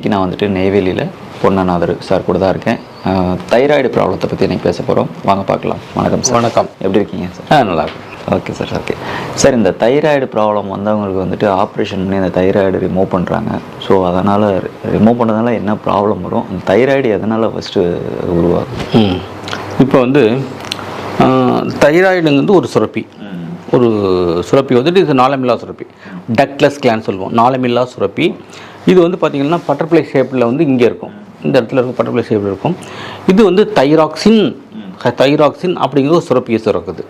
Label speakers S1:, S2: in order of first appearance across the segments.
S1: இன்னைக்கு நான் வந்துட்டு நெய்வேலியில் பொன்னநாதர் சார் கூட தான் இருக்கேன். தைராய்டு ப்ராப்ளத்தை பற்றி இன்னைக்கு பேச போகிறோம் வாங்க பார்க்கலாம். வணக்கம் சார்.
S2: வணக்கம்.
S1: எப்படி இருக்கீங்க சார்?
S2: ஆ நல்லா
S1: ஓகே சார் ஓகே. சார் இந்த தைராய்டு ப்ராப்ளம் வந்தவங்களுக்கு வந்துட்டு ஆப்ரேஷன் பண்ணி அந்த தைராய்டு ரிமூவ் பண்ணுறாங்க ஸோ அதனால் ரிமூவ் பண்ணதுனால என்ன ப்ராப்ளம் வரும்? அந்த தைராய்டு எதனால் ஃபஸ்ட்டு உருவாகும்
S2: இப்போ வந்து தைராய்டுங்கிறது ஒரு சுரப்பி. ஒரு சுரப்பி வந்துட்டு இது நாளமில்லா சுரப்பி. டக்லஸ் கிளான் சொல்லுவோம். நாளமில்லா சுரப்பி. இது வந்து பார்த்திங்கன்னா பட்டர்ஃப்ளை ஷேப்பில் வந்து இங்கே இருக்கும். இந்த இடத்துல இருக்கும் பட்டர்ஃப்ளை ஷேப்பில் இருக்கும். இது வந்து தைராக்சின் தைராக்சின் அப்படிங்கிற ஒரு சுரப்பியை சுரக்குது.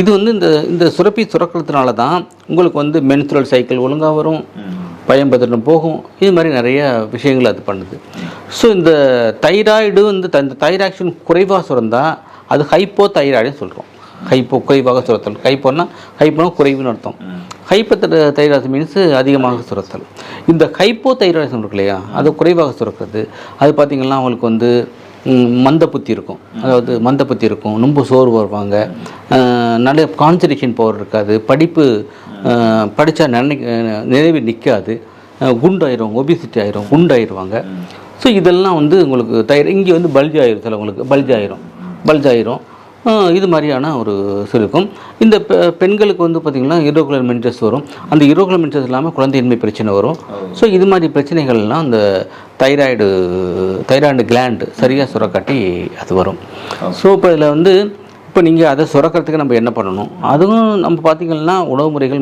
S2: இது வந்து இந்த இந்த சுரப்பி சுரக்கிறதுனால தான் உங்களுக்கு வந்து மென்சுரல் சைக்கிள் ஒழுங்காக வரும் பயன்படுத்தணும் போகும். இது மாதிரி நிறைய விஷயங்கள் அது பண்ணுது. ஸோ இந்த தைராய்டு வந்து இந்த தைராக்சின் குறைவாக சுரந்தால் அது ஹைப்போ தைராய்டுன்னு சொல்கிறோம் ஹைப்போ குறைவாக சுரத்தல். ஹைப்போன்னா ஹைப்போனா குறைவுன்னு அர்த்தம். ஹைப்போ தைராய்டு மீன்ஸ் அதிகமாக சுரத்தல். இந்த ஹைப்போ தைராய்டு இருக்கு இல்லையா? அது குறைவாக சுரக்கிறது. அது பார்த்திங்கன்னா அவங்களுக்கு வந்து மந்த புத்தி இருக்கும். அதாவது மந்த புத்தி இருக்கும். ரொம்ப சோர்வு வருவாங்க நல்ல கான்சன்ட்ரேஷன் பவர் இருக்காது. படிப்பு படித்தா நினை நிறைவு நிற்காது குண்டாயிரும் ஒபிசிட்டி ஆயிரும் குண்டாயிருவாங்க. ஸோ இதெல்லாம் வந்து உங்களுக்கு தயிர் இங்கே வந்து பல்ஜ் ஆயிரும் சிலவங்களுக்கு. பல்ஜ் ஆயிரும். பல்ஜ் ஆயிரும். இது மாதிரியான ஒரு இருக்கும். இந்த பெ- பெண்களுக்கு வந்து பார்த்திங்கன்னா இரோகுலர் மென்சஸ் வரும். அந்த இரோகுலர் மென்சஸ் இல்லாமல் குழந்தையின்மை பிரச்சனை வரும். ஸோ இது மாதிரி பிரச்சனைகள்லாம் அந்த தைராய்டு தைராய்டு கிளாண்டு சரியாக சுரக்காட்டி அது வரும். ஸோ இப்போ இதில் வந்து இப்போ நீங்கள் அதை சுரக்கிறதுக்கு நம்ம என்ன பண்ணணும்? அதுவும் நம்ம பார்த்திங்கன்னா உணவு முறைகள்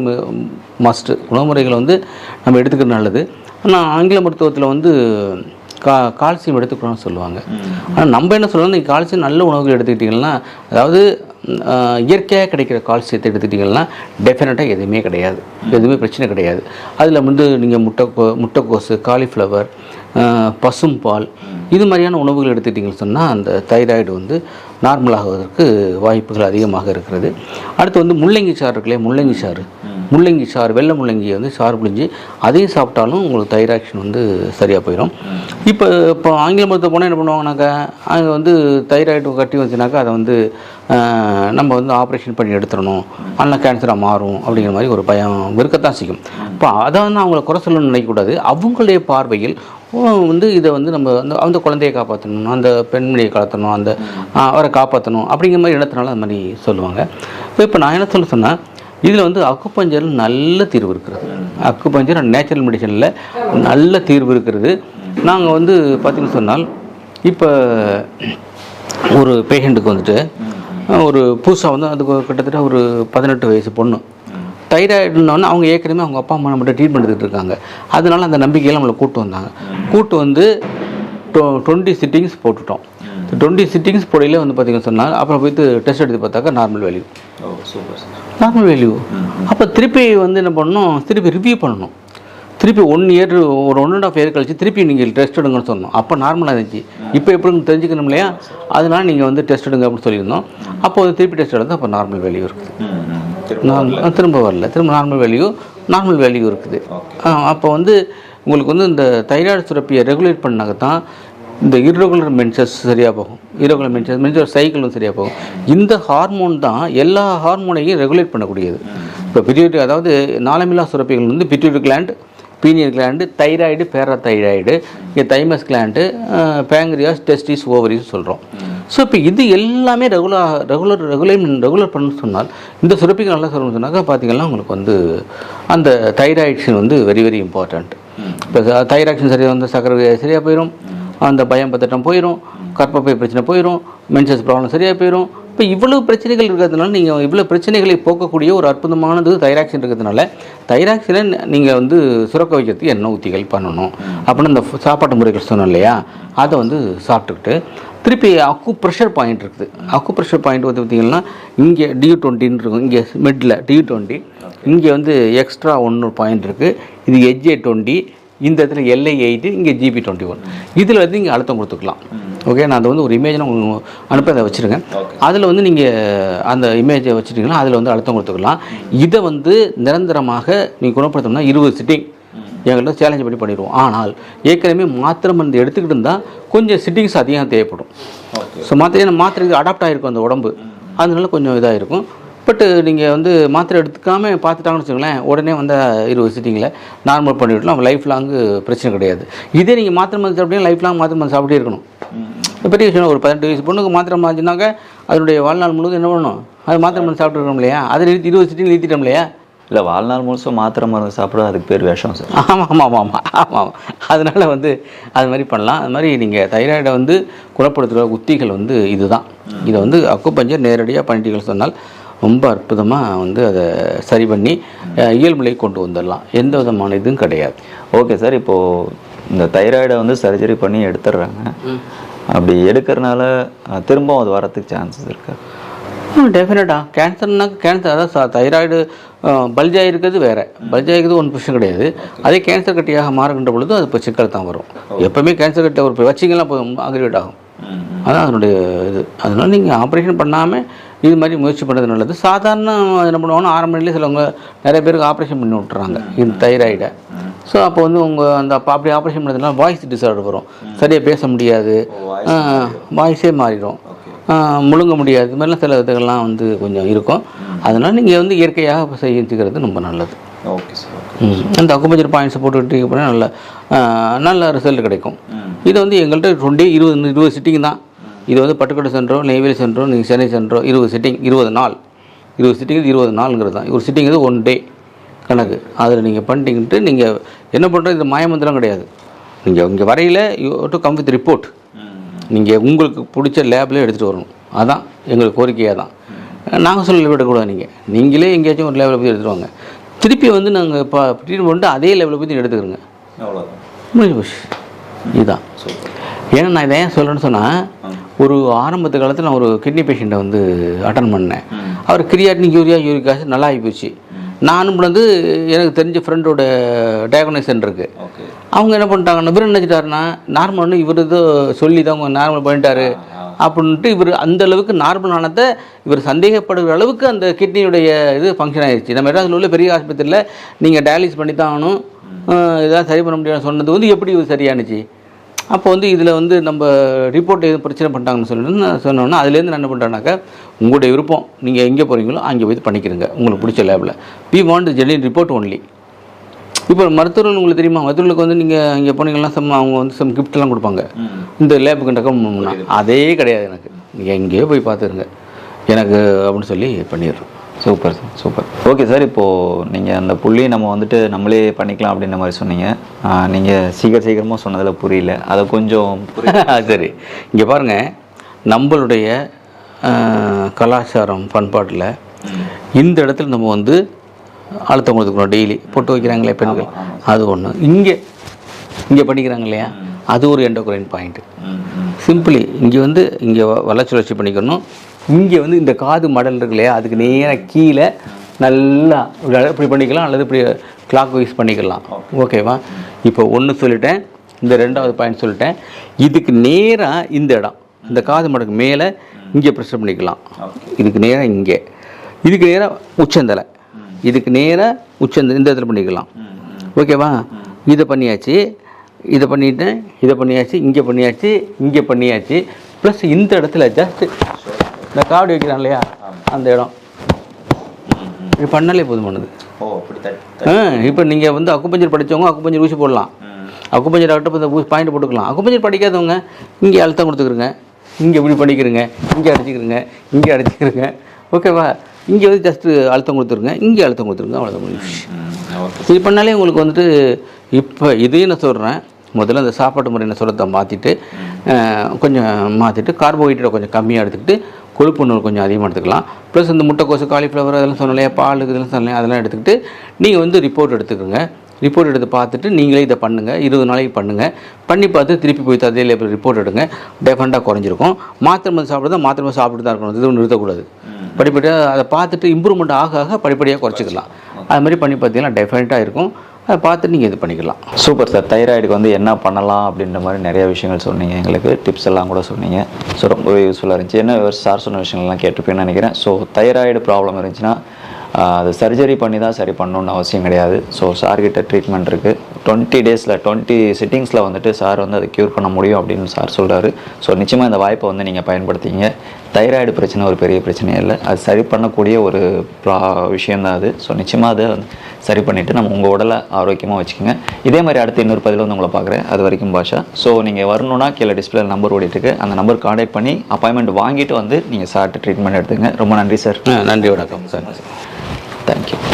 S2: மஸ்ட்டு உணவு முறைகள் வந்து நம்ம எடுத்துக்கிறது நல்லது. ஆனால் ஆங்கில மருத்துவத்தில் வந்து கா கால்சியம் எடுத்துக்கணும்னு சொல்லுவாங்க. ஆனால் நம்ம என்ன சொல்லணும் நீங்கள் கால்சியம் நல்ல உணவுகள் எடுத்துக்கிட்டிங்கன்னா அதாவது இயற்கையாக கிடைக்கிற கால்சியத்தை எடுத்துக்கிட்டிங்கன்னா டெஃபினட்டாக எதுவுமே கிடையாது. எதுவுமே பிரச்சனை கிடையாது. அதில் வந்து நீங்கள் முட்டைக்கோ முட்டைக்கோசு காலிஃப்ளவர் பசும்பால் இது மாதிரியான உணவுகள் எடுத்துக்கிட்டிங்கன்னு சொன்னால் அந்த தைராய்டு வந்து நார்மலாகுவதற்கு வாய்ப்புகள் அதிகமாக இருக்கிறது. அடுத்து வந்து முள்ளங்கி சாறு இருக்குல்லையே? முள்ளங்கி சாறு. முள்ளங்கி சாறு வெள்ளை முள்ளங்கியை வந்து சாறு புழிஞ்சு அதையும் சாப்பிட்டாலும் உங்களுக்கு தைராக்ஷன் வந்து சரியாக போயிடும் இப்போ இப்போ ஆங்கில மருத்துவ போனால் என்ன பண்ணுவாங்கனாக்கா அங்கே வந்து தைராய்டு கட்டி வந்துச்சுனாக்கா அதை வந்து நம்ம வந்து ஆப்ரேஷன் பண்ணி எடுத்துடணும். ஆனால் கேன்சராக மாறும் அப்படிங்கிற மாதிரி ஒரு பயம் வெறுக்கத்தான் செய்யும். இப்போ அதை வந்து அவங்கள குறை சொல்லணும்னு நினைக்கக்கூடாது. அவங்களுடைய பார்வையில் வந்து இதை வந்து நம்ம அந்த அந்த குழந்தையை காப்பாற்றணும் அந்த பெண்மணியை காப்பாற்றணும் அந்த அவரை காப்பாற்றணும் அப்படிங்கிற மாதிரி இடத்தினால அது மாதிரி சொல்லுவாங்க. இப்போ இப்போ நான் என்ன சொல்ல சொன்னால் இதில் வந்து அக்குப்பஞ்சர் நல்ல தீர்வு இருக்கிறது. அக்குப்பஞ்சர் நேச்சுரல் மெடிசனில் நல்ல தீர்வு இருக்கிறது. நாங்கள் வந்து பார்த்தீங்கன்னு சொன்னால் இப்போ ஒரு பேஷண்ட்டுக்கு வந்துட்டு ஒரு புதுசாக வந்து அதுக்கு கிட்டத்தட்ட ஒரு பதினெட்டு வயசு பொண்ணு. தைராய்டுன்னொன்னே அவங்க ஏற்கனவே அவங்க அப்பா அம்மா நம்மகிட்ட ட்ரீட்மெண்ட் எடுத்துகிட்டு இருக்காங்க. அதனால அந்த நம்பிக்கையில் நம்மளை கூட்டு வந்தாங்க. கூட்டு வந்து டுவெண்ட்டி சிட்டிங்ஸ் போட்டுட்டோம். டுவெண்ட்டி சிட்டிங்ஸ் போடையில வந்து பார்த்தீங்கன்னு சொன்னால் அப்புறம் போயிட்டு டெஸ்ட் எடுத்து பார்த்தாக்கா normal value
S1: oh super
S2: normal value அப்போ திருப்பி வந்து என்ன பண்ணணும்? திருப்பி ரிவ்யூ பண்ணணும். திருப்பி ஒன் இயர் ஒரு ஒன் அண்ட் ஆஃப் இயர் கழிச்சு திருப்பி நீங்கள் டெஸ்ட் எடுங்கன்னு சொன்னோம். அப்போ நார்மலாக இருந்துச்சு. இப்போ எப்படின்னு தெரிஞ்சுக்கணும் இல்லையா? அதனால நீங்கள் வந்து டெஸ்ட் எடுங்க அப்படின்னு சொல்லியிருந்தோம். அப்போ வந்து திருப்பி டெஸ்ட் எடுத்தால் அப்போ நார்மல் வேல்யூ இருக்குது. நார்மல் திரும்ப வரல. திரும்ப நார்மல் வேல்யூ நார்மல் வேல்யூ இருக்குது. அப்போ வந்து உங்களுக்கு வந்து இந்த தைராய்டு சுரப்பியை ரெகுலேட் பண்ணாக்க தான் இந்த இரகுலர் மென்சஸ் சரியாக போகும். இரகுலர் மென்சஸ் மென்சஸ் சைக்கிளும் சரியாக போகும். இந்த ஹார்மோன் தான் எல்லா ஹார்மோனையும் ரெகுலேட் பண்ணக்கூடியது. இப்போ பிட்யூட்டரி அதாவது நாளமில்லா சுரப்பிகள் வந்து pituitary gland pineal gland thyroid parathyroid இங்கே thymus gland pancreas testis ovaries சொல்கிறோம் ஸோ இப்போ இது எல்லாமே ரெகுலர் ரெகுலர் ரெகுலேட் ரெகுலர் பண்ண சொன்னால் இந்த சுரப்பிகள் நல்லா சொல்லணும்னு சொன்னாக்கா பார்த்தீங்கன்னா உங்களுக்கு வந்து அந்த தைராய்ட்ஸின் வந்து வெரி வெரி இம்பார்ட்டண்ட் இப்போ தைராக்ஷன் சரியாக வந்து சக்கரை சரியாக போயிடும் அந்த பயம் பதட்டம் போயிடும் கற்பப்பை பிரச்சனை போயிடும் மென்சஸ் ப்ராப்ளம் சரியாக போயிடும் இப்போ இவ்வளவு பிரச்சனைகள் இருக்கிறதுனால நீங்கள் இவ்வளோ பிரச்சனைகளை போக்கக்கூடிய ஒரு அற்புதமானது தைராக்சின் இருக்கிறதுனால தைராக்சினை நீங்கள் வந்து சுரக்க வைக்கிறதுக்கு என்ன உத்திகள் பண்ணணும். அப்படின்னு இந்த சாப்பாட்டு முறைகள் சொன்னோம் இல்லையா? அதை வந்து சாப்பிட்டுக்கிட்டு திருப்பி அக்கு ப்ரெஷர் பாயிண்ட் இருக்குது. அக்கு ப்ரெஷர் பாயிண்ட் வந்து பார்த்தீங்கன்னா இங்கே டியூ டுவெண்ட்டின்னு இருக்கும். இங்கே மிடில் டியூ டுவெண்ட்டி இங்கே வந்து எக்ஸ்ட்ரா ஒன்று பாயிண்ட் இருக்குது இது எஜ்ஏ டுவெண்ட்டி இந்த இடத்துல எல்ஐ எயிட்டு இங்கே ஜிபி டுவெண்ட்டி ஒன் இதில் வந்து இங்கே அழுத்தம் கொடுத்துக்கலாம். ஓகே நான் அதை வந்து ஒரு இமேஜ் நான் அனுப்ப அதை வச்சுருங்க. அதில் வந்து நீங்கள் அந்த இமேஜை வச்சுட்டிங்கன்னா அதில் வந்து அழுத்தம் கொடுத்துக்கலாம். இதை வந்து நிரந்தரமாக நீங்கள் குணப்படுத்தணும்னா இருபது சிட்டிங் எங்கள்கிட்ட சேலஞ்ச் பண்ணி பண்ணிடுவோம். ஆனால் ஏற்கனவே மாத்திரை மருந்து எடுத்துக்கிட்டு இருந்தால் கொஞ்சம் சிட்டிங்ஸ் அதிகம் தேவைப்படும். ஸோ மாத்திரை மாத்திரைக்கு அடாப்ட் ஆகிருக்கும் அந்த உடம்பு. அதனால கொஞ்சம் இதாக இருக்கும் பட்டு நீங்கள் வந்து மாத்திரை எடுத்துக்காமல் பார்த்துட்டாங்கன்னு வச்சுங்களேன் உடனே வந்து இருபது சிட்டிங்கில் நார்மல் பண்ணிவிடலாம் லைஃப் லாங்கு பிரச்சனை கிடையாது. இதே நீங்கள் மாத்திரை மருந்து சாப்பிட்டீங்க லைஃப் லாங் மாத்திரை மருந்து சாப்பிட்டே இருக்கணும். பெரிய விஷயம் ஒரு பதினெட்டு வயசு பொண்ணுக்கு மாத்திரை மாற்றினாக்க அதனுடைய வாழ்நாள் முழுவதும் என்ன பண்ணணும்? அது மாத்திரை மருந்து சாப்பிட்டுருக்கோம் இல்லையா? அதை நிறுத்தி இருபது சிட்டிங் நிறுத்திட்டோம் இல்லையா?
S1: இல்லை வாழ்நாள் முழுசும் மாத்திரை மருந்து சாப்பிட அதுக்கு பேர் விஷம் சார்.
S2: ஆமாம் ஆமாம் ஆமாம் ஆமாம் ஆமாம் அதனால் வந்து அது மாதிரி பண்ணலாம். அது மாதிரி நீங்கள் தைராய்டை வந்து குணப்படுத்துகிற உத்திகள் வந்து இதுதான். இதை வந்து அக்குப்பஞ்சர் நேரடியாக பண்ணிட்டீர்கள் சொன்னால் ரொம்ப அற்புதமாக வந்து அதை சரி பண்ணி அஹ், இயல்புநிலைக்கு கொண்டு வந்துடலாம். எந்த விதமான இதுவும் கிடையாது.
S1: ஓகே சார் இப்போது இந்த தைராய்டை வந்து சர்ஜரி பண்ணி எடுத்துடுறாங்க. அப்படி எடுக்கிறனால திரும்பவும் அது வரத்துக்கு சான்சஸ் இருக்கா?
S2: டெஃபினட்டாக கேன்சர்னாக்க கேன்சர் அதாவது தைராய்டு பல்ஜாக இருக்கிறது வேறு. பல்ஜாக இருக்கிறது ஒன்றும் பிரச்சனை கிடையாது. அதே கேன்சர் கட்டியாக மாறுகின்ற பொழுது அது இப்போ சிக்கல் தான் வரும். எப்போவுமே கேன்சர் கட்டி ஒரு வச்சிங்கன்னா போதும் அக்ரிவேட் ஆகும். அதான் அதனுடைய இது. அதனால நீங்கள் ஆப்ரேஷன் பண்ணாமல் இது மாதிரி முயற்சி பண்ணுறது நல்லது. சாதாரண என்ன பண்ணுவாங்கன்னா ஆரம்ப நிலையில் சிலவங்க நிறைய பேருக்கு ஆப்ரேஷன் பண்ணி விட்டுறாங்க இந்த தைராய்டை ஸோ அப்போ வந்து உங்கள் அந்த அப்போ அப்படி ஆப்ரேஷன் பண்ணதுனால வாய்ஸ் டிஸார்டர் வரும். சரியாக பேச முடியாது. வாய்ஸே மாறிடும். முழுங்க முடியாது. இது மாதிரிலாம் சில இதுகள்லாம் வந்து கொஞ்சம் இருக்கும். அதனால் நீங்கள் வந்து இயற்கையாக செஞ்சுக்கிறது ரொம்ப நல்லது.
S1: Okay sir.
S2: அந்த அக்குபஞ்சர் பாயிண்ட்ஸை போட்டுக்கிட்டு போனால் நல்ல நல்ல ரிசல்ட் கிடைக்கும். இது வந்து எங்கள்கிட்ட டுவெண்ட்டி இருபது இருபது சிட்டிங் தான். இது வந்து பட்டுக்கோட்டை சென்றோ நெய்வேலி சென்றோ நீங்கள் சென்னை சென்றோ இருபது சிட்டிங் இருபது நாள். இருபது சிட்டிங் இருபது நாளுங்கிறது தான். ஒரு சிட்டிங் இது ஒன் டே கணக்கு. அதில் நீங்கள் பண்ணிட்டீங்கன்ட்டு நீங்கள் என்ன பண்ணுறது இது மாயமந்திரம் கிடையாது. நீங்கள் இங்கே வரையில் you to come with report நீங்கள் உங்களுக்கு பிடிச்ச லேபில் எடுத்துகிட்டு வரணும். அதான் எங்களுக்கு கோரிக்கையாக தான். நாங்கள் சொல்ல விடக்கூடாது நீங்கள் நீங்களே எங்கேயாச்சும் ஒரு லெவலில் போய் எடுத்துகிட்டு வாங்க. திருப்பி வந்து நாங்கள் இப்போ ட்ரீட்மெண்ட் பண்ணிட்டு அதே லெவலில் போய் எடுத்துக்கிறோங்க. முடிஞ்சு போச்சு. இதுதான். ஏன்னா நான் இதை ஏன் சொல்கிறேன்னு சொன்னால் ஒரு ஆரம்பத்து காலத்தில் நான் ஒரு கிட்னி பேஷண்ட்டை வந்து அட்டன் பண்ணேன். அவர் கிரியாட்டினிக் யூரியா யூரிக் ஆசிட் நல்லா ஆகி போச்சு. நானும் வந்து எனக்கு தெரிஞ்ச ஃப்ரெண்டோட டயக்னோஸ்
S1: ஓகே.
S2: அவங்க என்ன பண்ணிட்டாங்கன்னா இவர் நினச்சிட்டாருன்னா நார்மல்னு இவர் ஏதோ சொல்லி தான் நார்மல் பண்ணிட்டாரு. அப்படின்ட்டு இவர் அந்த அளவுக்கு நார்மல் ஆனதை இவர் சந்தேகப்படுகிற அளவுக்கு அந்த கிட்னியுடைய இது ஃபங்க்ஷன் ஆயிடுச்சு நம்ம மெட்ராஸில் உள்ள பெரிய ஆஸ்பத்திரியில் நீங்கள் டயாலிஸ் பண்ணி தான் ஆகணும் இதெல்லாம் சரி பண்ண முடியாது சொன்னது வந்து எப்படி இது சரியானுச்சு? அப்போ வந்து இதில் வந்து நம்ம ரிப்போர்ட் எதுவும் பிரச்சனை பண்ணிட்டாங்கன்னு நான் சொன்னோன்னா அதுலேருந்து என்ன பண்ணுறேன்னாக்கா உங்களுடைய விருப்பம் நீங்கள் எங்கே போகிறீங்களோ அங்கே போய் பண்ணிக்கிறங்க. உங்களுக்கு பிடிச்ச லேபில் we want genuine report only இப்போ மருத்துவர்கள் உங்களுக்கு தெரியுமா? மருத்துவர்களுக்கு வந்து நீங்கள் இங்கே போனீங்கன்னா சம் அவங்க வந்து சம் கிஃப்ட்லாம் கொடுப்பாங்க. இந்த லேபுக்கு பண்ணணும்னா. அதே கிடையாது எனக்கு. நீங்கள் எங்கேயோ போய் பார்த்துருங்க. எனக்கு அப்படின்னு சொல்லி பண்ணிடுறோம்.
S1: Super sir super. Okay sir இப்போது நீங்கள் அந்த புள்ளி நம்ம வந்துட்டு நம்மளே பண்ணிக்கலாம் அப்படின்ற மாதிரி சொன்னீங்க. நீங்கள் சீக்கிரம் சீக்கிரமாக சொன்னதில் புரியல. அதை கொஞ்சம்
S2: சரி. இங்கே பாருங்கள் நம்மளுடைய கலாச்சாரம் பண்பாட்டில் இந்த இடத்துல நம்ம வந்து அழுத்தம் கொடுத்துக்கிறோம் டெய்லி பொட்டு வைக்கிறாங்களே பெண்கள். அது ஒன்று இங்கே இங்கே பண்ணிக்கிறாங்க இல்லையா? அது ஒரு எண்டோக்ரைன் பாயிண்ட்டு சிம்பிளி இங்கே வந்து இங்கே வளர்ச்சி பண்ணிக்கணும். இங்கே வந்து இந்த காது மடல் இருக்கு இல்லையா? அதுக்கு நேராக கீழே நல்லா இப்படி பண்ணிக்கலாம் அல்லது இப்படி கிளாக் வைஸ் பண்ணிக்கலாம். ஓகேவா இப்போ ஒன்று சொல்லிட்டேன் இந்த ரெண்டாவது பாயிண்ட் சொல்லிட்டேன். இதுக்கு நேராக இந்த இடம் இந்த காது மடக்கு மேலே இங்கே ப்ரெஷர் பண்ணிக்கலாம். இதுக்கு நேராக இங்கே. இதுக்கு நேராக உச்சந்தலை. இதுக்கு நேராக உச்சந்த இந்த இடத்துல பண்ணிக்கலாம். ஓகேவா இதை பண்ணியாச்சு இதை பண்ணிட்டேன் இதை பண்ணியாச்சு இங்கே பண்ணியாச்சு இங்கே பண்ணியாச்சு. ப்ளஸ் இந்த இடத்துல ஜஸ்ட் இந்த காவடி வைக்கிறான் இல்லையா? அந்த இடம். இது பண்ணாலே போதுமானது ஆ இப்போ நீங்கள் வந்து அக்குப்பஞ்சர் படித்தவங்க அக்குப்பஞ்சர் ஊசி போடலாம். அக்குப்பஞ்சர் டாக்டர் இந்த ஊசி பாயிண்ட் போட்டுக்கலாம். அக்குப்பஞ்சர் படிக்காதவங்க இங்கே அழுத்தம் கொடுத்துக்கிறங்க. இங்கே இப்படி பண்ணிக்கிறங்க. இங்கே அடிச்சுக்கிறங்க. இங்கே அடிச்சுக்கிறங்க. ஓகேவா இங்கே வந்து ஜஸ்ட்டு அழுத்தம் கொடுத்துருங்க. இங்கே அழுத்தம் கொடுத்துருங்க. அவ்வளோதான் முடிஞ்சு இது பண்ணாலே உங்களுக்கு வந்துட்டு இப்போ இதையும் நான் சொல்கிறேன் முதல்ல அந்த சாப்பாட்டு முறை என்ன சொல்கிறத மாற்றிட்டு கொஞ்சம் மாற்றிட்டு கார்போஹைட்ரேட் கொஞ்சம் கம்மியாக எடுத்துக்கிட்டு கொழுப்பு உணவு கொஞ்சம் அதிகமாக எடுத்துக்கலாம். ப்ளஸ் இந்த முட்டைக்கோசு காலிஃப்ளவர் அதெல்லாம் சொன்னலையா பால் இதெல்லாம் சொன்னலையா அதெல்லாம் எடுத்துக்கிட்டு நீங்கள் வந்து ரிப்போர்ட் எடுத்துக்கோங்க. ரிப்போர்ட் எடுத்து பார்த்துட்டு நீங்களே இதை பண்ணுங்கள் இருபது நாளைக்கு பண்ணுங்கள் பண்ணி பார்த்து திருப்பி போய் அதே லேபிள் ரிப்போர்ட் எடுங்க. டெஃபரெண்ட்டாக குறைஞ்சிருக்கும். மாத்திரை மருந்து சாப்பிட்றதா மாத்திரை மருந்து சாப்பிட்டு தான் இருக்கணும். இது நிறுத்தக்கூடாது. படிப்படியாக அதை பார்த்துட்டு இம்ப்ரூவ்மெண்ட் ஆக ஆக படிப்படியாக குறைச்சிக்கலாம். அது மாதிரி பண்ணி பார்த்தீங்கன்னா டெஃபரெண்ட்டாக இருக்கும். அதை பார்த்துட்டு நீங்கள் இது பண்ணிக்கலாம்.
S1: சூப்பர் சார் தைராய்டுக்கு வந்து என்ன பண்ணலாம் அப்படின்ற மாதிரி நிறைய விஷயங்கள் சொன்னீங்க. எங்களுக்கு டிப்ஸ் எல்லாம் கூட சொன்னீங்க. ஸோ ரொம்பவே யூஸ்ஃபுல்லாக இருந்துச்சு. என்ன சார் சொன்ன விஷயங்கள்லாம் கேட்டிருப்பேன்னு நினைக்கிறேன். ஸோ தைராய்டு ப்ராப்ளம் இருந்துச்சுன்னா அது சர்ஜரி பண்ணி தான் சரி பண்ணணும்னு அவசியம் கிடையாது. ஸோ சார்கிட்ட ட்ரீட்மெண்ட் இருக்குது டுவெண்ட்டி டேஸில் டுவெண்ட்டி சிட்டிங்ஸில் வந்துட்டு சார் வந்து அதை க்யூர் பண்ண முடியும் அப்படின்னு சார் சொல்கிறாரு ஸோ நிச்சயமாக இந்த வாய்ப்பை வந்து நீங்கள் பயன்படுத்திங்க. தைராய்டு பிரச்சனை ஒரு பெரிய பிரச்சனையே இல்லை. அது சரி பண்ணக்கூடிய ஒரு ப்ரா விஷயந்தான் அது. ஸோ நிச்சயமாக அதை வந்து சரி பண்ணிவிட்டு நம்ம உங்கள் உடலை ஆரோக்கியமாக வச்சுக்கோங்க. இதே மாதிரி அடுத்து இன்னொரு பதில் வந்து உங்களை பார்க்குறேன். அது வரைக்கும் பாஷா. ஸோ நீங்கள் வரணும்னா கீழே டிஸ்பிளே நம்பர் ஓடிட்டுருக்கு அந்த நம்பர் காண்டாக்ட் பண்ணி அப்பாயின்மெண்ட் வாங்கிட்டு வந்து நீங்கள் சார்ட்டு ட்ரீட்மெண்ட் எடுத்துங்க ரொம்ப நன்றி சார்
S2: நன்றி வணக்கம் சார்
S1: Thank you.